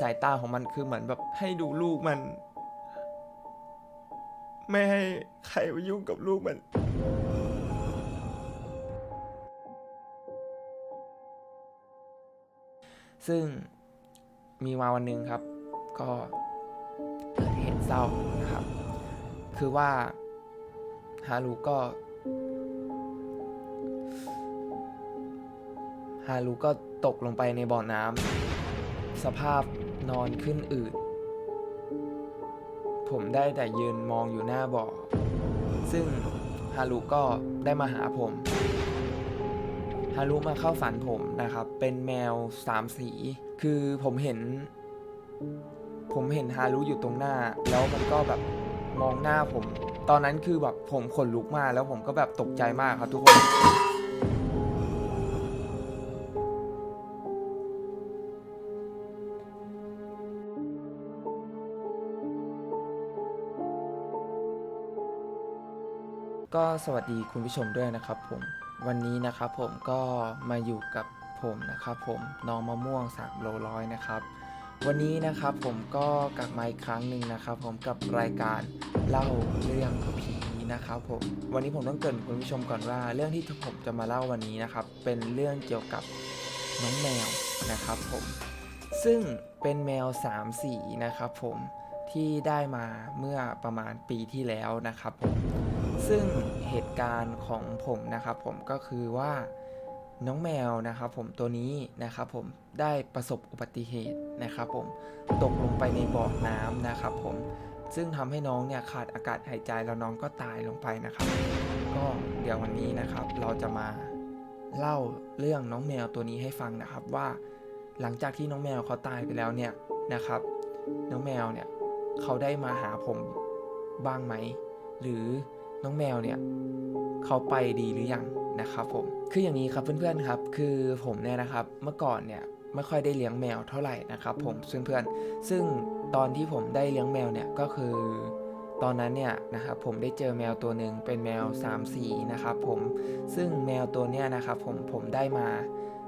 สายตาของมันคือเหมือนแบบให้ดูลูกมัน ไม่ให้ใครมายุ่งกับลูกมันซึ่งมีมาวันหนึ่งครับ ก็เกิดเหตุเศร้านะครับ คือว่าฮารุก็ฮารุก็ตกลงไปในบ่อน้ำสภาพ นอนขึ้นอืด ผมได้แต่ยืนมองอยู่หน้าบ่อ ซึ่งฮารุก็ได้มาหาผม ฮารุมาเข้าฝันผมนะครับ เป็นแมวสามสี คือผมเห็น ผมเห็นฮารุอยู่ตรงหน้า แล้วมันก็แบบมองหน้าผม ตอนนั้นคือแบบผมขนลุกมากแล้วผมก็แบบตกใจมากครับทุกคน ก็สวัสดีคุณผู้ชมด้วยนะครับผมวันนี้นะครับผมก็มาอยู่กับผมนะครับผมน้องมะม่วง3โลร้อยนะครับ วันนี้นะครับผมก็กลับมาอีกครั้งหนึ่งนะครับผมกับรายการเล่าเรื่องผีนะครับผมวันนี้ผมต้องเกริ่นคุณผู้ชมก่อนว่า เรื่องที่ผมจะมาเล่าวันนี้นะครับเป็นเรื่องเกี่ยวกับน้องแมวนะครับผมซึ่งเป็นแมวสามสีนะครับผมที่ได้มาเมื่อประมาณปีที่แล้วนะครับผม ซึ่งเหตุการณ์ของผมนะครับผมก็คือว่าน้องแมวนะครับผมตัวนี้นะครับผมได้ประสบอุบัติเหตุนะครับผมตกลงไปในบ่อน้ำนะครับผมซึ่งทำให้น้องเนี่ยขาดอากาศหายใจแล้วน้องก็ตายลงไปนะครับ ก็เดี๋ยววันนี้นะครับเราจะมาเล่าเรื่องน้องแมวตัวนี้ให้ฟังนะครับว่า หลังจากที่น้องแมวเขาตายไปแล้วเนี่ยนะครับ น้องแมวเนี่ยเขาได้มาหาผมบ้างไหม หรือ น้องแมวเนี่ยเขาไปดีหรือยังนะครับผมคืออย่างนี้ครับเพื่อนๆครับ คือผมเนี่ยนะครับเมื่อก่อนเนี่ยไม่ค่อยได้เลี้ยงแมวเท่าไหร่นะครับผมเพื่อนๆซึ่งตอนที่ผมได้เลี้ยงแมวเนี่ยก็คือตอนนั้นเนี่ยนะครับผมได้เจอแมวตัวหนึ่งเป็นแมวสามสีนะครับผมซึ่งแมวตัวเนี้ยนะครับผมผมได้มา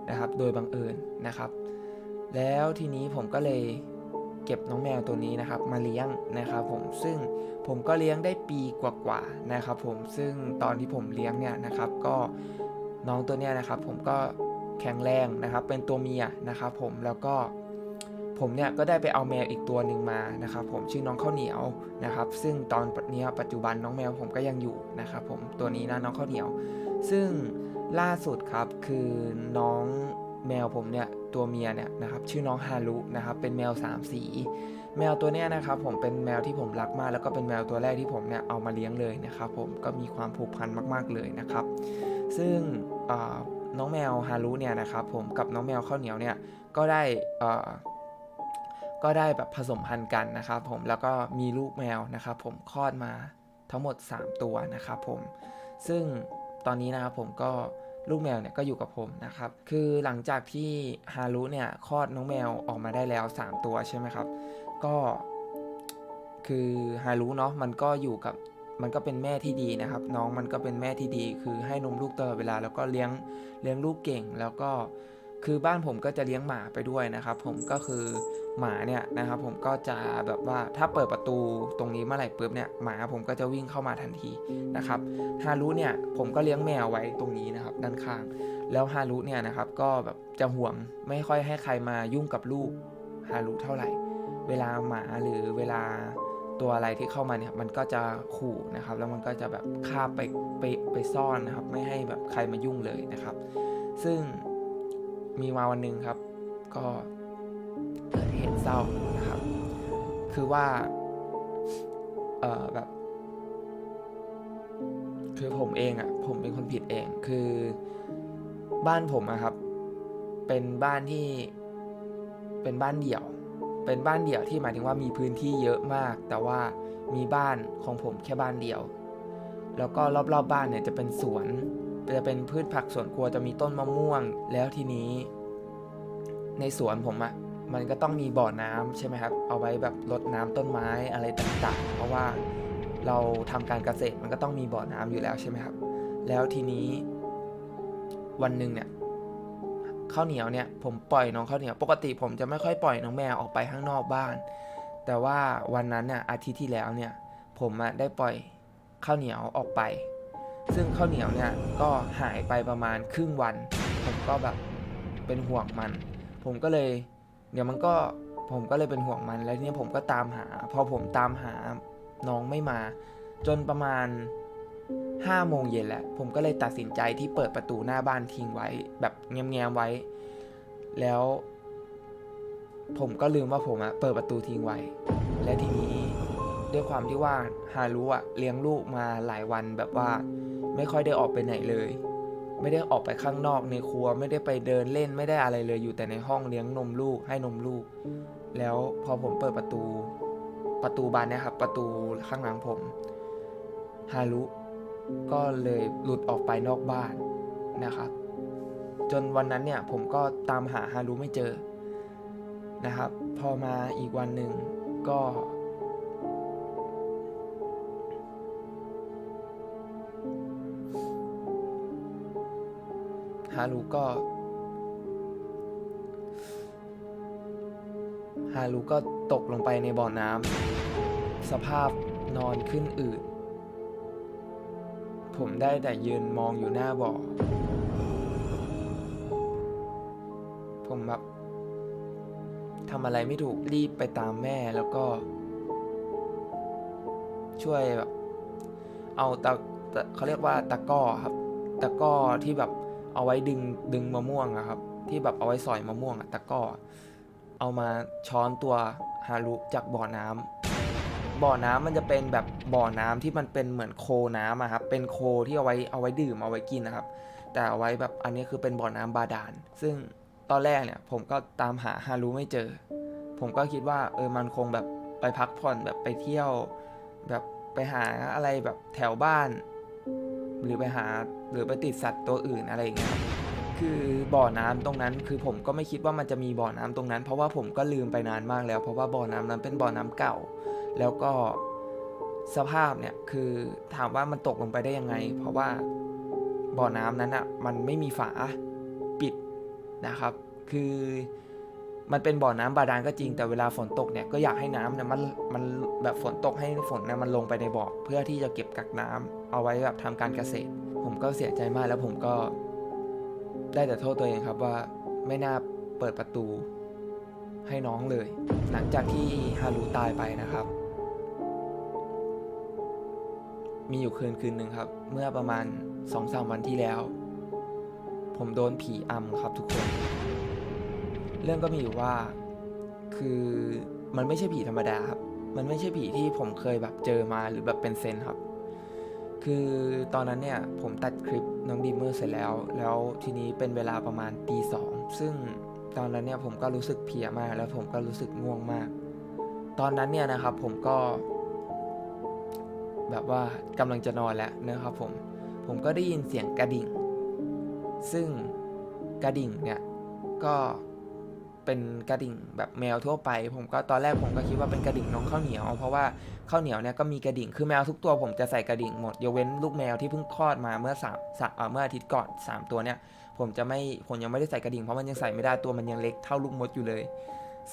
นะครับโดยบังเอิญนะครับ แล้วทีนี้ผมก็เลย เก็บน้องแมวตัวนี้นะครับมาเลี้ยงนะครับผมซึ่งผมก็เลี้ยงได้ปีกว่าๆนะครับผมซึ่งตอนที่ผมเลี้ยงเนี่ยนะครับก็น้องตัวเนี้ยนะครับผมก็แข็งแรงนะครับเป็นตัวเมียนะครับผมแล้วก็ผมเนี่ยก็ได้ไปเอาแมวอีกตัวหนึ่งมานะครับผมชื่อน้องข้าวเหนียวนะครับซึ่งตอนนี้ปัจจุบันน้องแมวผมก็ยังอยู่นะครับผมตัวนี้นะน้องข้าวเหนียว ซึ่งล่าสุดครับคือน้องแมวผมเนี่ย ตัวเมียเนี่ยนะครับชื่อน้องฮารุนะครับเป็นแมวสามสี แมวตัวเนี้ยนะครับผมเป็นแมวที่ผมรักมาก แล้วก็เป็นแมวตัวแรกที่ผมเนี่ยเอามาเลี้ยงเลยนะครับผมก็มีความผูกพันมาก ๆเลยนะครับ ซึ่งน้องแมวฮารุเนี่ยนะครับผมกับน้องแมวข้าวเหนียวเนี่ยก็ได้ก็ได้แบบผสมพันธุ์กันนะครับผมแล้วก็มีลูกแมวนะครับผมคลอดมาทั้งหมด 3 ตัวนะครับผมซึ่งตอนนี้นะครับผมก็ ลูกแมวเนี่ยก็อยู่กับผมนะครับ คือหลังจากที่ฮารุเนี่ยคลอดน้องแมวออกมาได้แล้ว 3 ตัวใช่ไหมครับ ก็ คือฮารุเนาะมันก็อยู่กับมันก็เป็นแม่ที่ดีนะครับ น้องมันก็เป็นแม่ที่ดี คือให้นมลูกตลอดเวลาแล้วก็เลี้ยงเลี้ยงลูกเก่งแล้วก็คือบ้านผมก็จะเลี้ยงหมาไปด้วยนะครับ ผมก็คือ หมาเนี่ยนะครับผมก็จะแบบว่าถ้าเปิดประตูตรงนี้เมื่อไหร่ปุ๊บเนี่ยหมาผมก็จะวิ่งเข้ามาทันทีนะครับฮารุเนี่ยผมก็เลี้ยงแมวไว้ตรงนี้นะครับด้านข้าง แล้วฮารุเนี่ยนะครับก็แบบจะห่วงไม่ค่อยให้ใครมายุ่งกับลูกฮารุเท่าไหร่ เวลาหมาหรือเวลาตัวอะไรที่เข้ามาเนี่ยมันก็จะขู่นะครับ แล้วมันก็จะแบบคาบไปไปไปซ่อนนะครับ ไม่ให้แบบใครมายุ่งเลยนะครับ ซึ่งมีมาวันหนึ่งครับ ก็ เกิดเหตุเศร้านะครับ คือว่า เออแบบ คือผมเองอะ่ะ ผมเป็นคนผิดเอง คือบ้านผมอะครับ เป็นบ้านที่ เป็นบ้านเดี่ยว เป็นบ้านเดี่ยวที่หมายถึงว่ามีพื้นที่เยอะมาก แต่ว่ามีบ้านของผมแค่บ้านเดียว แล้วก็รอบๆบบ้านเนี่ยจะเป็นสวน จะเป็นพืชผักสวนครัวจะมีต้นมะม่วง แล้วทีนี้ ในสวนผมอะ่ะ มันก็ต้องมีบ่อน้ำใช่ไหมครับ เอาไว้แบบรดน้ำต้นไม้อะไรต่างๆ เพราะว่าเราทำการเกษตรมันก็ต้องมีบ่อน้ำอยู่แล้วใช่ไหมครับ แล้วทีนี้วันหนึ่งเนี่ยข้าวเหนียวเนี่ยผมปล่อยน้องข้าวเหนียวปกติผมจะไม่ค่อยปล่อยน้องแมวออกไปข้างนอกบ้าน แต่ว่าวันนั้นน่ะอาทิตย์ที่แล้วเนี่ยผมได้ปล่อยข้าวเหนียวออกไป ซึ่งข้าวเหนียวเนี่ยก็หายไปประมาณครึ่งวัน ผมก็แบบเป็นห่วงมัน ผมก็เลย เดี๋ยวมันก็ผมก็เลยเป็นห่วงมัน แล้วทีนี้ผมก็ตามหา พอผมตามหาน้องไม่มา จนประมาณห้าโมงเย็นแหละ ผมก็เลยตัดสินใจที่เปิดประตูหน้าบ้านทิ้งไว้ แบบแง้มๆไว้ แล้ว ผมก็ลืมว่าผมอะเปิดประตูทิ้งไว้ และทีนี้ด้วยความที่ว่าฮารุอะเลี้ยงลูกมาหลายวันแบบว่า ไม่ค่อยได้ออกไปไหนเลย ไม่ได้ออกไปข้างนอกในครัว ไม่ได้ไปเดินเล่นไม่ได้อะไรเลยอยู่แต่ในห้องเลี้ยงนมลูกให้นมลูก แล้วพอผมเปิดประตู ประตูบานนี่ยครับ ประตูข้างหลังผมฮารุก็เลยหลุดออกไปนอกบ้านนะครับ จนวันนั้นเนี่ยผมก็ตามหาฮารุไม่เจอนะครับ พอมาอีกวันหนึ่งก็ ฮารุก็ฮารุก็ตกลงไปในบ่อน้ำสภาพนอนขึ้นอืดผมได้แต่ยืนมองอยู่หน้าบ่อ ผมแบบทำอะไรไม่ถูกรีบไปตามแม่แล้วก็ ช่วยแบบ เอาตะเขาเรียกว่าตะก้อครับ ตะก้อที่แบบ เอาไว้ดึงดึงมะม่วงอะครับ ที่แบบเอาไว้สอยมะม่วงอะตะก้อเอามาช้อนตัวฮารุจากบ่อน้ำบ่อน้ำมันจะเป็นแบบบ่อน้ำที่มันเป็นเหมือนโคน้ำอะครับเป็นโคที่เอาไว้เอาไว้ดื่มเอาไว้กินนะครับ แต่เอาไว้แบบอันนี้คือเป็นบ่อน้ำบาดาลซึ่งตอนแรกเนี่ยผมก็ตามหาฮารุไม่เจอ ผมก็คิดว่าเออมันคงแบบไปพักผ่อนแบบไปเที่ยว แบบไปหาอะไรแบบแถวบ้าน หรือไปหา หรือไปติดสัตว์ตัวอื่นอะไรอย่างเงี้ยคือบ่อน้ำตรงนั้น คือผมก็ไม่คิดว่ามันจะมีบ่อน้ำตรงนั้น เพราะว่าผมก็ลืมไปนานมากแล้ว เพราะว่าบ่อน้ำนั้นเป็นบ่อน้ำเก่า แล้วก็สภาพเนี่ยคือถามว่ามันตกลงไปได้ยังไง เพราะว่าบ่อน้ำนั้นอะ่ะมันไม่มีฝาปิดนะครับ คือมันเป็นบ่อน้ำบาดาลก็จริงแต่เวลาฝนตกเนี่ยก็อยากให้น้ำเนี่ยมันมันแบบฝนตกให้ฝนเนี่ยมันลงไปในบ่อเพื่อที่จะเก็บกักน้ำเอาไว้แบบทำการเกษตร ผมก็เสียใจมากแล้วผมก็ได้แต่โทษตัวเองครับว่าไม่น่าเปิดประตูให้น้องเลย หลังจากที่ฮารุตายไปนะครับ มีอยู่คืนคืนหนึ่งครับ เมื่อประมาณสองสามวันที่แล้ว ผมโดนผีอำครับทุกคน เรื่องก็มีอยู่ว่าคือมันไม่ใช่ผีธรรมดาครับ มันไม่ใช่ผีที่ผมเคยแบบเจอมาหรือแบบเป็นเซนครับ คือตอนนั้นเนี่ยผมตัดคลิปน้องดีเมอร์เสร็จแล้ว แล้วทีนี้เป็นเวลาประมาณตีสองซึ่งตอนนั้นเนี่ยผมก็รู้สึกเพียมาก แล้วผมก็รู้สึกง่วงมาก ตอนนั้นเนี่ยนะครับผมก็ แบบว่ากำลังจะนอนแล้วนะครับผม ผมก็ได้ยินเสียงกระดิ่ง ซึ่งกระดิ่งเนี่ยก็ เป็นกระดิ่งแบบแมวทั่วไป ผมก็ตอนแรกผมก็คิดว่าเป็นกระดิ่งน้องข้าวเหนียว เพราะว่าข้าวเหนียวเนี่ยก็มีกระดิ่งคือแมวทุกตัวผมจะใส่กระดิ่งหมดยกเว้นลูกแมวที่เพิ่งคลอดมาเมื่อสามสามเอ่อเมื่ออาทิตย์ก่อนสามตัวเนี่ยผมจะไม่ผมยังไม่ได้ใส่กระดิ่งเพราะมันยังใส่ไม่ได้ตัวมันยังเล็กเท่าลูกมดอยู่เลย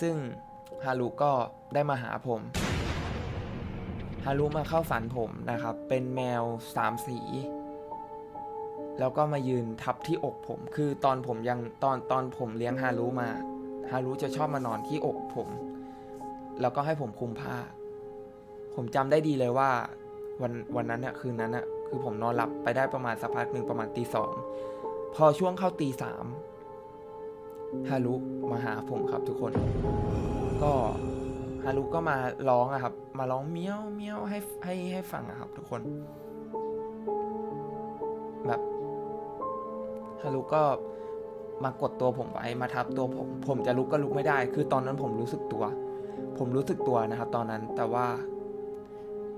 ซึ่งฮารุก็ได้มาหาผมฮารุมาเข้าฝันผมนะครับ เป็นแมวสามสี แล้วก็มายืนทับที่อกผม คือตอนผมยังตอนตอนผมเลี้ยงฮารุมา ฮารุจะชอบมานอนที่อกผม แล้วก็ให้ผมคลุมผ้า ผมจำได้ดีเลยว่า วันวันนั้นเนี่ยคืนนั้นน่ะคือผมนอนหลับไปได้ประมาณสักพักหนึ่งประมาณตีสองพอช่วงเข้าตีสามฮารุมาหาผมครับทุกคน ก็ฮารุก็มาร้องอะครับ มาร้องเมี้ยวเมี้ยวให้ให้ให้ฟังอะครับ ทุกคน แบบฮารุก็ มากดตัวผมไว้มาทับตัวผม ผมจะลุกก็ลุกไม่ได้ คือตอนนั้นผมรู้สึกตัว ผมรู้สึกตัวนะครับ ตอนนั้นแต่ว่า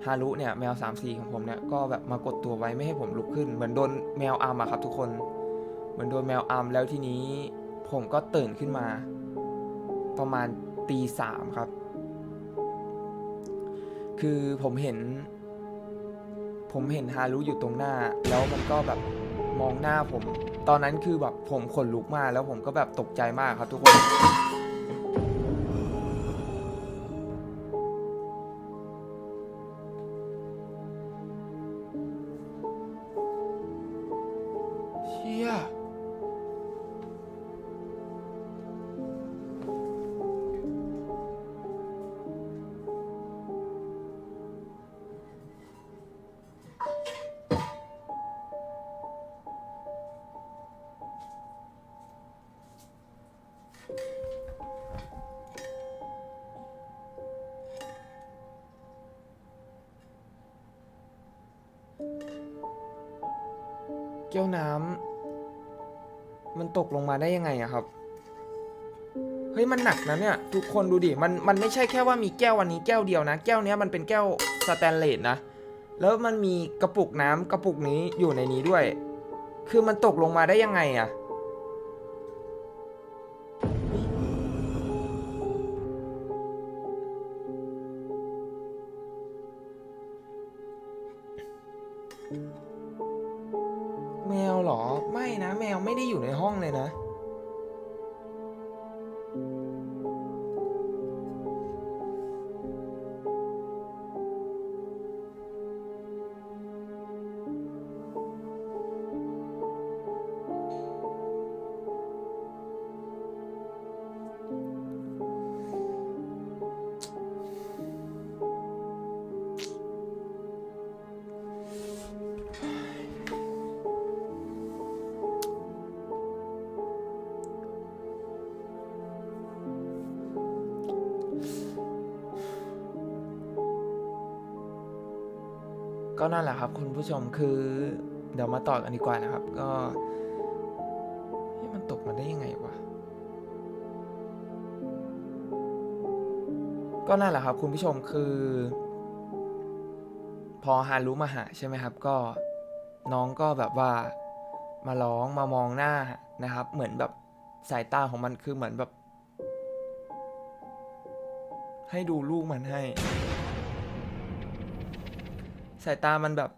ฮารุเนี่ยแมวสามสีของผมเนี่ยก็แบบมากดตัวไว้ไม่ให้ผมลุกขึ้น เหมือนโดนแมวอัมอะครับ ทุกคนเหมือนโดนแมวอัมแล้วทีนี้ผมก็ตื่นขึ้นมา ประมาณตีสามครับ คือผมเห็น ผมเห็นฮารุอยู่ตรงหน้า แล้วมันก็แบบมองหน้าผม ตอนนั้นคือแบบผมขนลุกมากแล้วผมก็แบบตกใจมากครับทุกคน ก้วน้ำมันตกลงมาได้ยังไงอะครับ เฮ้ยมันหนักนะเนี่ย ทุกคนดูดิ มันมันไม่ใช่แค่ว่ามีแก้ววันนี้แก้วเดียวนะ แก้วเนี้ยมันเป็นแก้วสแตนเลสนะ แล้วมันมีกระปุกน้ำกระปุกนี้อยู่ในนี้ด้วย คือมันตกลงมาได้ยังไงอะ ไม่นะแมวไม่ได้อยู่ในห้องเลยนะ ก็นั่นแหละครับ คุณผู้ชมคือเดี๋ยวมาต่อกันดีกว่านะครับ ก็เฮ้มันตกมาได้ยังไงวะก็นั่นแหละครับ คุณผู้ชมคือ พอฮารุมาหาใช่ไหมครับ ก็น้องก็แบบว่ามาร้องมามองหน้านะครับ เหมือนแบบสายตาของมันคือเหมือนแบบ ให้ดูลูกมันให้ สายตามันแบบ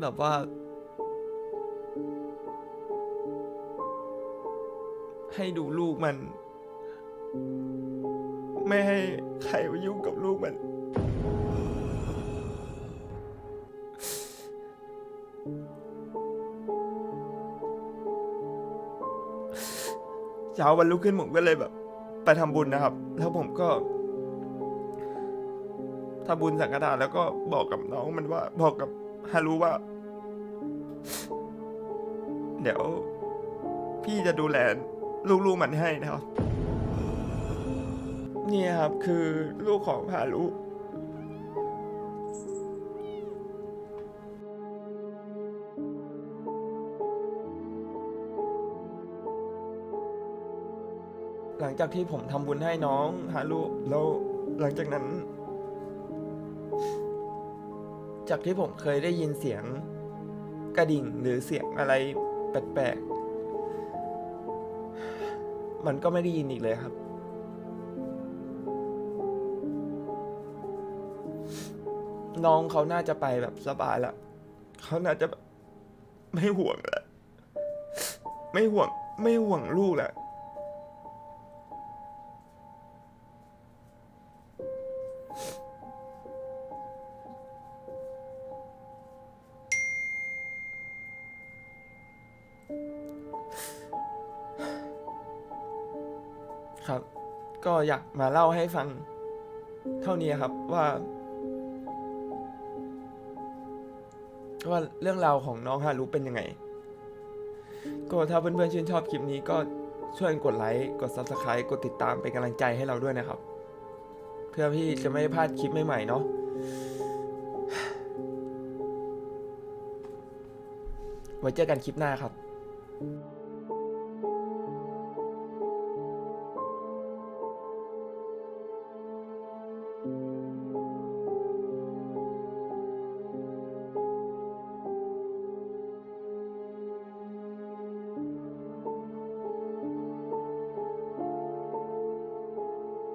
แบบว่า ให้ดูลูกมัน ไม่ให้ใครมายุ่งกับลูกมัน ช้าวันลุกขึ้นผมก็เลยแบบ ไปทำบุญนะครับ แล้วผมก็ทำบุญสังฆทานแล้วก็บอกกับน้องมันว่า บอกกับฮารุว่า เดี๋ยว พี่จะดูแลลูกๆมันให้นะครับ นี่ครับคือลูกของฮารุ จากที่ผมทำบุญให้น้องฮารุแล้วหลังจากนั้น จากที่ผมเคยได้ยินเสียงกระดิ่งหรือเสียงอะไรแปลกๆ มันก็ไม่ได้ยินอีกเลยครับ น้องเขาน่าจะไปแบบสบายละเขาน่าจะไม่ห่วงละไม่ห่วง ไม่ห่วงลูกแหละ ครับ ก็อยากมาเล่าให้ฟังเท่านี้ครับว่า ว่าเรื่องราวของน้องฮารุเป็นยังไง ก็ถ้าเพื่อนๆชื่นชอบคลิปนี้ก็ช่วยกดไลค์กด Subscribe กดติดตามเป็นกำลังใจให้เราด้วยนะครับ เพื่อพี่จะไม่พลาดคลิปใหม่ๆเนาะไว้เจอกันคลิปหน้าครับ